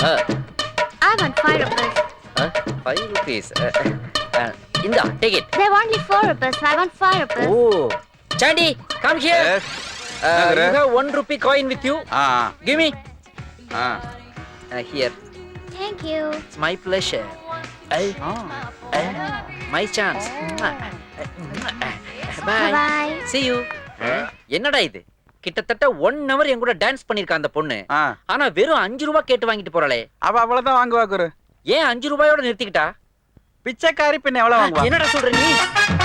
Uh, I want five rupees. uh, five rupees. Uh, uh, இந்தா take it. They want only four rupees. I want five rupees. Oh, Chandy, come here. Yes. Uh, you have one rupee coin with you. Ah Give me. Ah Uh, here, Thank you. it's my pleasure. Uh, ah uh, my chance. Bye. Bye-bye. See you. Uh, என்னடா இது கிட்டத்தட்ட one hour என் கூட dance பண்ணிருக்கா அந்த பொண்ணு. ஆனா வெறும் அஞ்சு ரூபாய் கேட்டு வாங்கிட்டு போறாளே. அவ அவ்வளவுதான் வாங்குவா குரு. ஏன் அஞ்சு ரூபாயோட நிறுத்திக்கிட்டா? பிச்சைக்காரி பெண் எவ்வளவு வாங்குவா? என்னடா சொல்ற நீ?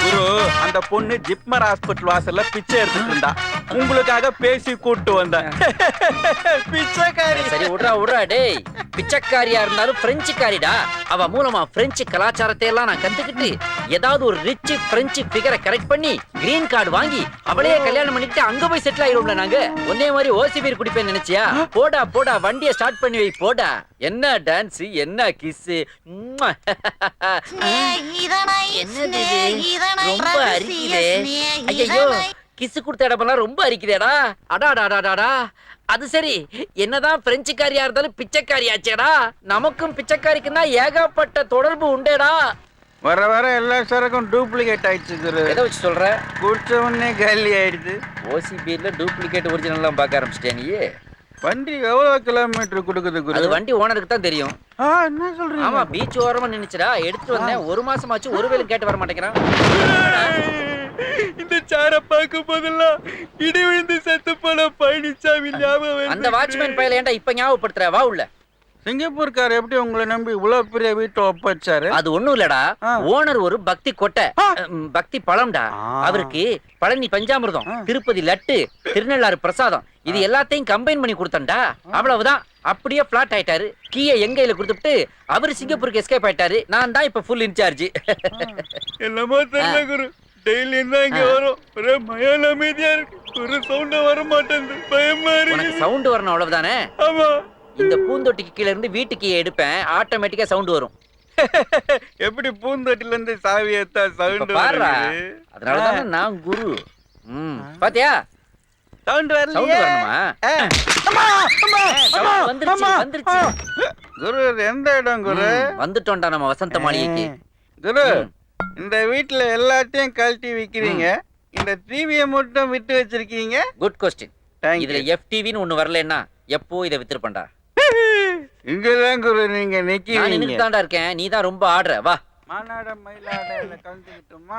குரு அந்த பொண்ணு ஜிப்மர் ஹாஸ்பிட்டல் வாசல்ல பிச்சை எடுத்துட்டு இருந்தா. உங்களுக்காக பேசி கூட்டு வந்தேன். பிச்சைக்காரி. சரி விட்றா விட்றா டேய். பிச்சைக்காரியா இருந்தாலும் பிரெஞ்சுக்காரிடா. அவ மூலமா பிரெஞ்சு கலாச்சாரத்தை எல்லாம் நான் கத்துக்கிட்டு ஏதாவது ஒரு ரிச் பிரெஞ்சு ஃபிகரை கரெக்ட் பண்ணி கிரீன் கார்டு வாங்கி அவளையே கல்யாணம் பண்ணிட்டு அங்க போய் செட்டில் ஆயிரும்ல நாங்க. ஒன்னே மாதிரி ஓசி பீர் குடிப்பேன் நினைச்சியா? போடா போடா வண்டியை ஸ்டார்ட் பண்ணி வை போடா. என்ன டான்ஸ் என்ன கிஸ் என்னது? ரொம்ப அரிக்குதே. ஐயோ கிஸ் கொடுத்த இடமெல்லாம் ரொம்ப அரிக்குதேடா. அடாடாடாடாடா அது சரி என்னதான் பிரெஞ்சுக்காரியா இருந்தாலும் பிச்சைக்காரியாச்சேடா. நமக்கும் பிச்சைக்காரிக்கும் தான் ஏகப்பட்ட தொடர்பு உண்டேடா. வர வர எல்லா சரக்கும் டூப்ளிகேட் ஆயிடுச்சு குரு எதை வச்சு சொல்ற? குடிச்ச உடனே காலி ஆயிடுது. ஓசி பீர்ல டூப்ளிகேட் ஒரிஜினல்லாம் பார்க்க ஆரம்பிச்சிட்டே நீ வண்டி எவ்வளவு கிலோமீட்டர் கொடுக்குது குரு? அது வண்டி ஓனருக்கு தான் தெரியும். ஆ, என்ன சொல்றீங்க? ஆமா பீச் ஓரமா நின்னுச்சுடா. எடுத்துட்டு வந்தேன். ஒரு மாசமாச்சு ஒரு வேலை கேட்டு வர மாட்டேங்கிறான். இந்த சார பார்க்கும் போதெல்லாம் இடி விழுந்து செத்து போன பழனிசாமி ஞாபகம் அந்த வாட்ச்மேன் பையல ஏன்டா இப்ப ஞாபகப்படுத்துற? வா உள்ள. சிங்கப்பூர்கார் எப்படி உங்களை நம்பி இவ்வளவு பெரிய வீட்டை ஒப்பச்சாரு அது ஒண்ணும் இல்லடா. ஓனர் ஒரு பக்தி கொட்டை பக்தி பழம்டா. அவருக்கு பழனி பஞ்சாமிர்தம். திருப்பதி லட்டு திருநள்ளாறு பிரசாதம். இது எல்லாத்தையும் கம்பைன் பண்ணி கொடுத்தண்டா அவ்வளவுதான். அப்படியே பிளாட் ஆயிட்டாரு. கீயை எங்க கையில கொடுத்துட்டு அவர் சிங்கப்பூருக்கு எஸ்கேப் ஆயிட்டாரு. நான் தான் இப்ப ஃபுல் இன்சார்ஜ் என்னமோ தெரியல குரு. டெய்லி தான் இங்க. வரும். ஒரே மயான அமைதியா இருக்கு. ஒரு சவுண்ட வர மாட்டேங்குது. பயமா உனக்கு இருக்கு. சவுண்ட் வரணும் அவ்வளவுதானே? ஆமா. இந்த பூந்தொட்டிக்கு கீழ இருந்து வீட்டுக்கு எடுப்பேன். ஆட்டோமேட்டிக்கா சவுண்ட் வரும். எப்படி பூந்தொட்டில இருந்து சாவி ஏத்தா சவுண்ட் பாருடா அதனாலதானே நான் குரு. ம் பாத்தியா? சவுண்ட் சவுண்ட் வரலையே வரணுமா? ஆ. அம்மா, அம்மா, sound அம்மா, வந்துருச்சு, அம்மா. வந்துருச்சு. குரு எந்த இடம் குரு? வந்துட்டோம்டா நம்ம வசந்த மாளிகைக்கு. குரு. இந்த வீட்ல எல்லாத்தையும் கழட்டி விக்கிறீங்க. இந்த டிவியை மட்டும் விட்டு வச்சிருக்கீங்க? குட் கொஸ்டின் இதுல. எஃப்டிவின்னு ஒண்ணு வரலன்னா எப்போ இதை வித்துருப்பண்டா இங்கதான் குரு நீங்க நான் நிக்கிறீங்க. நின்னுட்டு தான்டா இருக்கேன். நீ தான் ரொம்ப ஆடுற. வா. மானாட மயிலாட கலந்துக்கிட்டோமா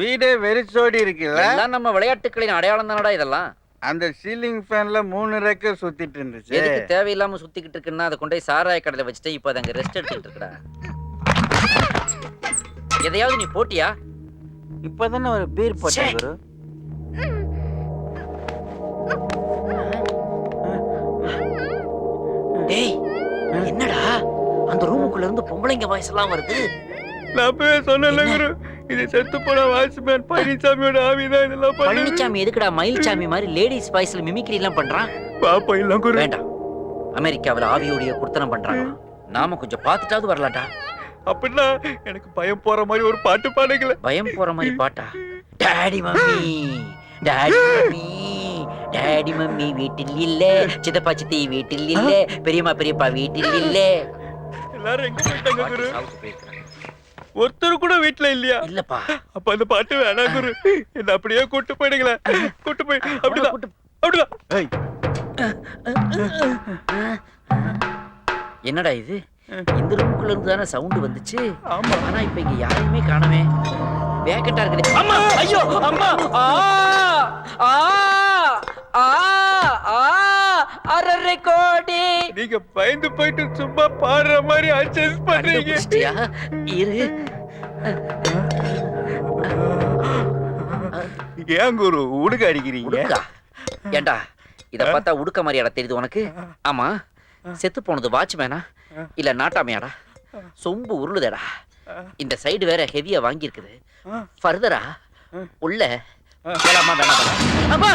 வீடே வெறிச்சோடி இருக்குல்ல? எல்லாம் நம்ம விளையாட்டுகளின் அடையாளம் தானடா இதெல்லாம். அந்த சீலிங் ஃபேன்ல மூணு ரெக்க சுத்திட்டு இருந்துச்சு. எதுக்கு தேவையில்லாம சுத்திக்கிட்டு இருக்குன்னா அதை கொண்டு போய் சாராய கடையில வச்சுட்டு இப்போ அது அங்க ரெஸ்ட் எடுத்துக்கிட்டு இருக்கடா. எதையாவது நீ போட்டியா? இப்பதானே ஒரு பீர் போட்டேன். குரு. டேய் என்னடா? அந்த ரூமுக்குள்ள இருந்து பொம்பளைங்க வாய்ஸ் எல்லாம் வருது? நான் அப்பவே சொன்னேன்ல? குரு இது செத்து போன வாட்ச்மேன் பழனிசாமியோட ஆவிதான் இதெல்லாம் பண்ணுது. பழனிச்சாமி எதுக்குடா மயில்சாமி மாதிரி லேடிஸ் வாய்ஸ்ல மிமிக்ரி எல்லாம் பண்றான்? பாப்பா இல்ல குரு. வேண்டாம். அமெரிக்காவுல ஆவியோடைய குர்த்தனம் பண்றாங்க. நாம கொஞ்சம் பார்த்துட்டாவது வரலாம்டா. அப்படின்னா எனக்கு பயம் போற மாதிரி ஒரு பாட்டு பாடுங்கள பயம் போற மாதிரி பாட்டா? Daddy mummy daddy mummy daddy mummy வீட்டில் இல்ல. சித்தப்பா சித்தி வீட்டில் இல்ல. பெரியம்மா பெரியப்பா வீட்டில் இல்ல. எல்லாரும் எங்க போயிட்டாங்க குரு. ஒருத்தர் கூட வீட்ல இல்லையா? இல்லப்பா. அப்ப அந்த பாட்டு வேணாம் குரு. என்ன அப்படியே கூட்டு போயிடுங்களேன் கூட்டு போய் அப்படிதான். அப்படிதான். என்னடா இது? இந்த ரூமுக்குள்ள இருந்து தானே சவுண்ட் வந்துச்சு? ஆமா. ஆனா இப்ப இங்க யாரையுமே காணவே வேக்கட்டா இருக்குது அம்மா! ஐயோ! அம்மா! ஆ! ஆ! ஆ ஆ அரரை கோடி. நீங்க பயந்து போயிட்டு சும்மா பாடுற மாதிரி அட்ஜஸ்ட் பண்றீங்க. இரு. ஏன் குரு உடுக்க அடிக்கிறீங்க? ஏண்டா இத பார்த்தா உடுக்க மாதிரியாடா தெரியுது உனக்கு? ஆமா செத்து போனது வாட்ச்மேனா? இல்ல நாட்டாமையாடா? சொம்பு உருளுதேடா. இந்த சைடு வேற ஹெவியா வாங்கி இருக்குது ஃபர்தரா உள்ள வேணாமா! அம்மா!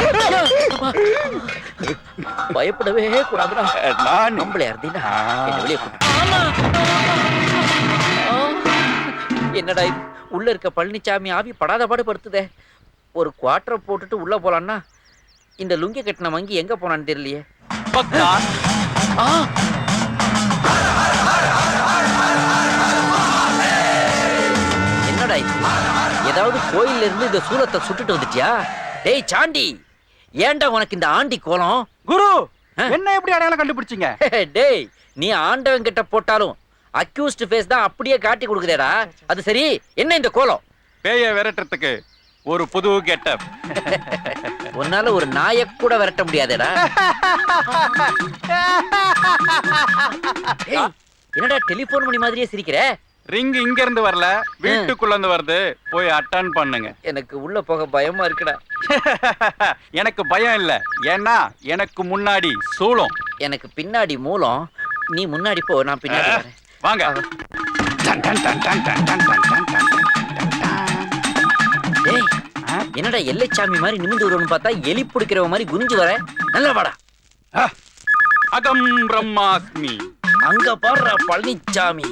பயப்படவே கூடாதுடா நான் நம்மளே இருந்தீனா வெளியே! என்னடா இது உள்ள இருக்க பழனிசாமி ஆவி படாத பாடு படுத்துதே ஒரு குவார்டரை போட்டுட்டு உள்ள போலான்னா இந்த லுங்கி கட்டின வங்கி எங்க போனான்னு தெரியலையே பக்கா ஏதாவது கோயில்ல இருந்து இந்த சூலத்தை சுட்டுட்டு வந்துட்டியா? டேய் சாண்டி ஏன்டா உனக்கு இந்த ஆண்டி கோலம்? குரு? என்ன எப்படி அடையாளம் கண்டுபிடிச்சீங்க? டேய் நீ ஆண்டவன் கிட்ட போட்டாலும் அக்யூஸ்ட் ஃபேஸ் தான் அப்படியே காட்டி கொடுக்குதேடா. அது சரி என்ன இந்த கோலம்? பேய விரட்டுறதுக்கு ஒரு புது கெட்டப் உன்னால ஒரு நாயை கூட விரட்ட முடியாதேடா. என்னடா டெலிபோன் மணி மாதிரியே சிரிக்கிற? ரிங் இங்க இருந்து வரல வீட்டுக்குள்ள இருந்து வருது போய் அட்டன் பண்ணுங்க எனக்கு உள்ள போக பயமா இருக்குடா எனக்கு பயம் இல்ல ஏன்னா எனக்கு முன்னாடி சூளம் எனக்கு பின்னாடி மூலம் நீ முன்னாடி போ நான் பின்னாடி வாங்க டேய் என்னடா சாமி மாதிரி நிமிந்து வருவனு பார்த்தா எலி பிடிக்கிறவ மாதிரி குனிஞ்சு வர நல்லா பாடா அகம் பிரம்மாஸ்மி அங்க பாடுற பழனிச்சாமி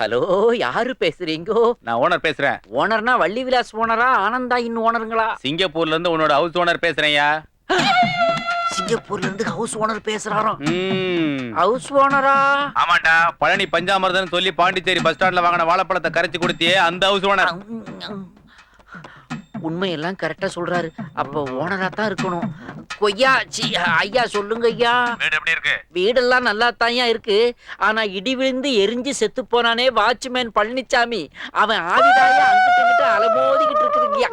ஹலோ யாரு பேசுறீங்கோ? நான் ஓனர் பேசுறேன். ஓனர்னா வள்ளி விலாஸ் ஓனரா ஆனந்தா இன் ஓனருங்களா சிங்கப்பூர்ல இருந்து உன்னோட ஹவுஸ் ஓனர் பேசுறேன்யா. சிங்கப்பூர்ல இருந்து ஹவுஸ் ஓனர் பேசுறாராம் ம். ஹவுஸ் ஓனரா ஆமாண்டா பழனி பஞ்சாமிர்தம் சொல்லி பாண்டிச்சேரி பஸ் ஸ்டாண்ட்ல வாங்கின வாழைப்பழத்தை கரைச்சு கொடுத்தியே அந்த ஹவுஸ் ஓனர் உண்மையெல்லாம் கரெக்டா சொல்றாரு. அப்ப ஓனரா தான் இருக்கணும். கொய்யா சி ஐயா சொல்லுங்க ஐயா. வீடு எப்படி இருக்கு? வீடெல்லாம் நல்லா தான்யா இருக்கு. ஆனா இடி விழுந்து எரிஞ்சு செத்து போனானே வாட்ச்மேன் பழனிச்சாமி. அவன் ஆவிதாயா அங்கிட்டு இங்கிட்டு அலமோதிக்கிட்டு இருக்குதுங்கய்யா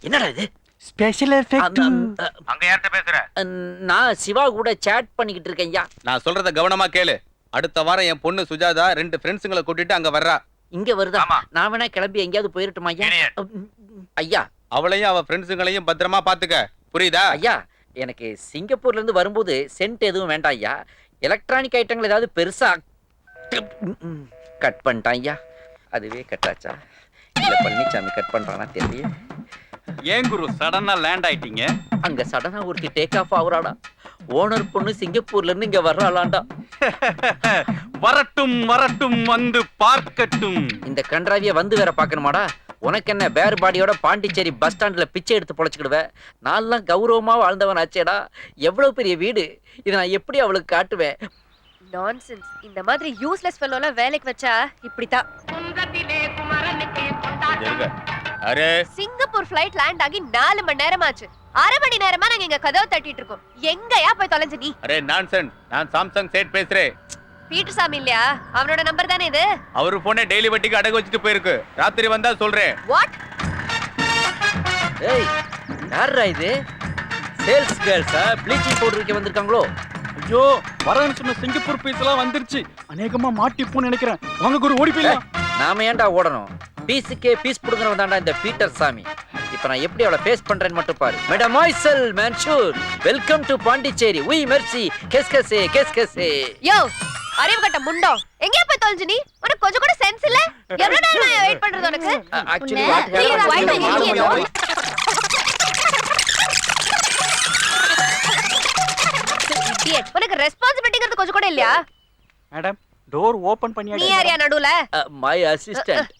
என்னடா இது? ஸ்பெஷல் அந்த, அ, அங்க யார்கிட்ட பேசுற? நான் சிவா கூட சேட் பண்ணிக்கிட்டு இருக்கேன் ஐயா. நான் சொல்றத கவனமா கேளு. அடுத்த வாரம் என் பொண்ணு சுஜாதா ரெண்டு ஃப்ரெண்ட்ஸுங்களை கூட்டிட்டு அங்க வர்றா. இங்க வருதா? ஆமா. நான் வேணா கிளம்பி எங்கேயாவது போயிருட்டுமா ஐயா? Idiot. ஐயா அவளையும் அவ ஃப்ரெண்ட்ஸுங்களையும் பத்திரமா பாத்துக்க. புரியுதா? ஐயா எனக்கு சிங்கப்பூர்ல இருந்து வரும்போது சென்ட் எதுவும் வேண்டாம் ஐயா. எலக்ட்ரானிக் ஐட்டங்கள் ஏதாவது பெருசா கட் பண்ணிட்டான் ஐயா. அதுவே கட்டாச்சா இல்ல பழனிசாமி கட் பண்றானா தெரியல. ஏன் குரு சடனா லேண்ட் ஆயிட்டீங்க? அங்க சடனா ஒருத்தி டேக் ஆஃப் ஆகுறாடா. ஓனர் பொண்ணு சிங்கப்பூர்ல இருந்து இங்க வர்றாளாண்டா. வரட்டும் வரட்டும் வந்து பார்க்கட்டும். இந்த கன்றாவிய வந்து வேற பாக்கணுமாடா உனக்கு என்ன பேர் பாடியோட பாண்டிச்சேரி பஸ் ஸ்டாண்ட்ல பிச்சை எடுத்து பொழைச்சுக்கிடுவேன் நான்லாம் கௌரவமா வாழ்ந்தவன் ஆச்சேடா. எவ்வளவு பெரிய வீடு. இதை நான் எப்படி அவளுக்கு காட்டுவேன்? நான்சென்ஸ் இந்த மாதிரி யூஸ்லெஸ் ஃபெல்லோலாம் வேலைக்கு வச்சா இப்படித்தான். இருங்க. அரே. சிங்கப்பூர் ஃப்ளைட் லேண்ட் ஆகி நாலு மணி நேரமாச்சு. அரை மணி நேரமா நாங்க இங்க கதவை தட்டிட்டு இருக்கோம். எங்கயா போய் தொலைஞ்ச நீ? அரே நான்சன் நான் சாம்சங் சேட் பேசுறேன் பீட்டர் சாமி இல்லையா? அவனோட நம்பர் தானே இது? அவரு போனே டெய்லி வட்டிக்கு அடகு வச்சுட்டு போயிருக்கு. ராத்திரி வந்தா சொல்றேன். வாட் ஏய் யாரா இது? சேல்ஸ் கேர்ள்ஸா ப்ளீச்சிங் பவுடர் வைக்க வந்திருக்காங்களோ? ஐயோ வரேன்னு சொன்ன சிங்கப்பூர் பீஸ் எல்லாம் வந்துருச்சு. அநேகமா மாட்டிப்போன்னு நினைக்கிறேன். வாங்க குரு ஓடி போயிடலாம். நாம ஏன்டா ஓடணும்? பீஸுக்கே பீஸ் புடுங்குறவன் தான்டா இந்த பீட்டர் சாமி இப்ப நான் எப்படி அவளை ஃபேஸ் பண்றேன்னு மட்டும் பாரு. மேடம் மாய்சல் மேன்ஷூர் வெல்கம் டு பாண்டிச்சேரி உய் மெர்சி கெஸ் கெஸே கெஸ் கெஸே யோ அறிவு கட்ட முண்டோ. எங்கயா போய் தொலைஞ்ச நீ? உனக்கு கொஞ்சம் கூட சென்ஸ் இல்ல? எவ்வளவு நேரம் நான் வெயிட் பண்றது உனக்கு? Actually what happen. உனக்கு ரெஸ்பான்சிபிலிட்டிங்கிறது கொஞ்சம் கூட இல்லையா? மேடம் டோர் ஓபன் நீ பண்ணியாடி யாரியா நடுவுல? மை அசிஸ்டன்ட்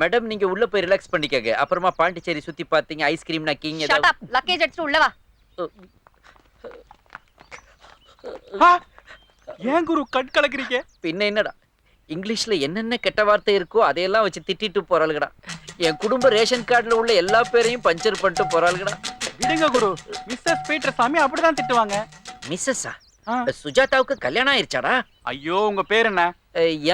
மேடம் நீங்க உள்ள போய் ரிலாக்ஸ் பண்ணிக்கங்க. அப்புறமா பாண்டிச்சேரி சுத்தி பாத்தீங்க ஐஸ்கிரீம் நக்கிங் ஷட் அப் லக்கேஜ் எடுத்துட்டு உள்ள வா. ஏன் குரு கட் கலக்குறீங்க? பின்ன என்னடா? இங்கிலீஷ்ல என்னென்ன கெட்ட வார்த்தை இருக்கோ அதையெல்லாம் வச்சு திட்டிட்டு போறாளுகடா. என் குடும்ப ரேஷன் கார்டுல உள்ள எல்லா பேரையும் பஞ்சர் பண்ணிட்டு போறாளுகடா. விடுங்க குரு. மிஸ்ஸஸ் பீட்டர் சாமி அப்படிதான் திட்டுவாங்க. மிஸ்ஸஸா ஆ. சுஜாதாவுக்கு கல்யாணம் ஆயிருச்சாடா? ஐயோ உங்க பேர் என்ன?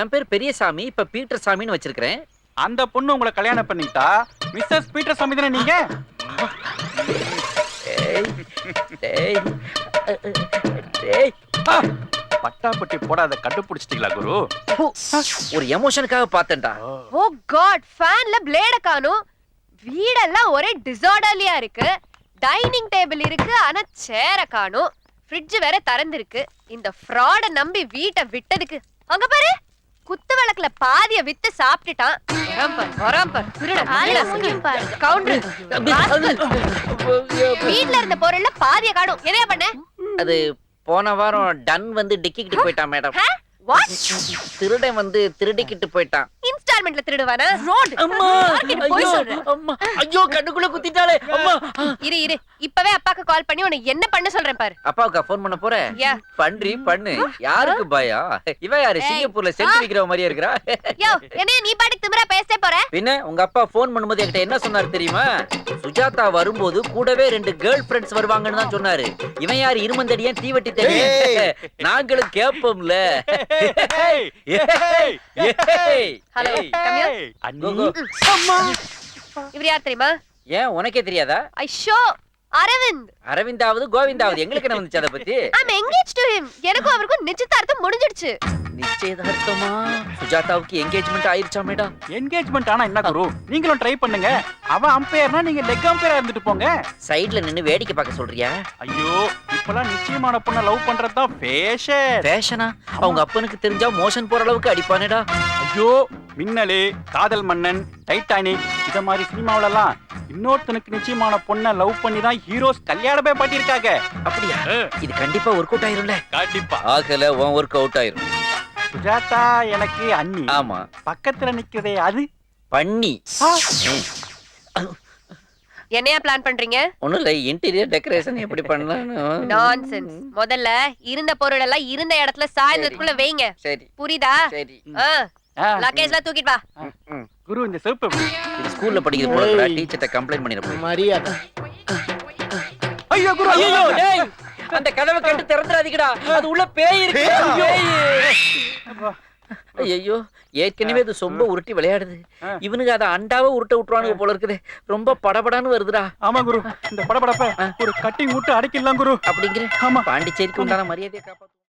என் பேர் பெரியசாமி. இப்ப பீட்டர் சாமின்னு வச்சிருக்கிறேன். அந்த பொண்ணு உங்களை கல்யாணம் பண்ணிட்டா மிஸ்ஸஸ் பீட்டர் சாமி தானே நீங்க பட்டாப்பட்டி போடாத கண்டுபிடிச்சிட்டீங்களா குரு? ஹு, ஒரு எமோஷனுக்காக பார்த்தேன்டா. ஓ காட் ஃபேன்ல பிளேட காணோம். வீடெல்லாம் ஒரே டிசார்டர்லியா இருக்கு. டைனிங் டேபிள் இருக்கு ஆனா சேர காணோம். ஃப்ரிட்ஜ் வேற திறந்திருக்கு. இந்த ஃப்ராட நம்பி வீட்டை விட்டதுக்கு. அங்க பாரு. குத்து விளக்குல பாதிய வித்து சாப்பிட்டுட்டான். வீட்ல இருந்த பொருள்ல பாதிய காணோம் எதையா பண்ண? அது போன வாரம் டன் வந்து டிக்கிக்கிட்டு போயிட்டான் மேடம். திருடன் வந்து திருடிக்கிட்டு போயிட்டான். டிபார்ட்மெண்ட்ல திருடுவானா? அம்மா. யார்கிட்ட போய் ஐயோ, சொல்ற? அம்மா ஐயோ கண்ணுக்குள்ள குத்திட்டாளே. அம்மா. இரு இரு. இப்பவே அப்பாக்கு கால் பண்ணி உன்னை என்ன பண்ண சொல்றேன் பாரு. அப்பாவுக்கு ஃபோன் பண்ண போற யா. பன்றி பண்ணு. யாருக்கு பயம்? இவ யாரு. சிங்கப்பூர்ல சென்ட் விக்கிற மாதிரியா இருக்கிறா. யோ என்னைய நீ பாட்டுக்கு திமிரா பேசவே போற? பின்ன உங்க அப்பா ஃபோன் பண்ணும்போது என்கிட்ட என்ன சொன்னாரு தெரியுமா? சுஜாதா வரும்போது கூடவே ரெண்டு கேர்ள் ஃபிரெண்ட்ஸ் வருவாங்கன்னு தான் சொன்னாரு. இவன் யாரு? இருமந்தடியன் தீவட்டி தடி நாங்களும் ஏய். ஹலோ. இவர் யார் தெரியுமா? ஏன் உனக்கே தெரியாதா? ஐஷோ! அரவிந்த். அரவிந்தாவது கோவிந்தாவது எங்களுக்கு என்ன வந்துச்சு அதை பத்தி? ஐம் எங்கேஜ் டு ஹிம் எனக்கும் அவருக்கும் நிச்சயதார்த்தம் முடிஞ்சிடுச்சு. நிச்சயதார்த்தமா? சுஜாதாவுக்கு என்கேஜ்மெண்ட் ஆயிருச்சா மேடம் என்கேஜ்மெண்ட் ஆனா என்ன குரு? நீங்களும் ட்ரை பண்ணுங்க. அவன் அம்பையர்னா நீங்க லெக் அம்பையரா இருந்துட்டு போங்க. சைடுல நின்னு வேடிக்கை பார்க்க சொல்றியா? ஐயோ இப்பெல்லாம் நிச்சயமான பொண்ணை லவ் பண்றது தான் ஃபேஷன் ஃபேஷனா அவங்க அப்பனுக்கு தெரிஞ்சா மோஷன் போற அளவுக்கு அடிப்பானேடா. ஐயோ மின்னலு காதல் மன்னன் டைட்டானிக் இத மாதிரி சினிமாவுல எல்லாம் இன்னொருத்தனுக்கு நிச்சயமான பொண்ணை லவ் பண்ணி தான் ஹீரோஸ் கல்யாணமே பண்ணிருக்காங்க அப்படியா? இது கண்டிப்பா ஒர்க் அவுட் ஆயிரும்ல? கண்டிப்பா. ஆகல உன் ஒர்க் அவுட் ஆயிரும். சுஜாதா எனக்கு அண்ணி. ஆமா. பக்கத்துல நிக்கிறதே அது? பண்ணி. என்னையா பிளான் பண்றீங்க? ஒண்ணும் இல்ல இன்டீரியர் டெக்கரேஷன் எப்படி பண்ணலாம்னு. நான்சென்ஸ் முதல்ல இருந்த பொருள் எல்லாம் இருந்த இடத்துல சாயந்தரத்துக்குள்ள வைங்க. சரி. புரியுதா? சரி. ஆ. ஆ, லக்கேஜ்லாம் தூக்கிட்டு வா. ம். குரு இந்த செருப்பு எப்படி? இது ஸ்கூல்ல படிக்கிற போல டீச்சர்ட்ட கம்ப்ளைண்ட் பண்ணிட மரியாதை. ஐயோ குரு ஐயோ. டேய். அந்த கதவை கண்டு திறந்துடாதீங்கடா. அது உள்ள பேய் இருக்கு. பேய். ஐயோ ஏற்கனவே இது சொம்ப உருட்டி விளையாடுது. இவனுக்கு அதை அண்டாவை உருட்ட விட்டுருவானுங்க போல இருக்குது. ரொம்ப படபடான்னு வருதுடா. ஆமா குரு. இந்த படபடப்ப ஒரு கட்டிங் விட்டு அடைக்கலாம் குரு. அப்படிங்கிற ஆமா. பாண்டிச்சேரிக்கு உண்டான மரியாதையை காப்பாத்து.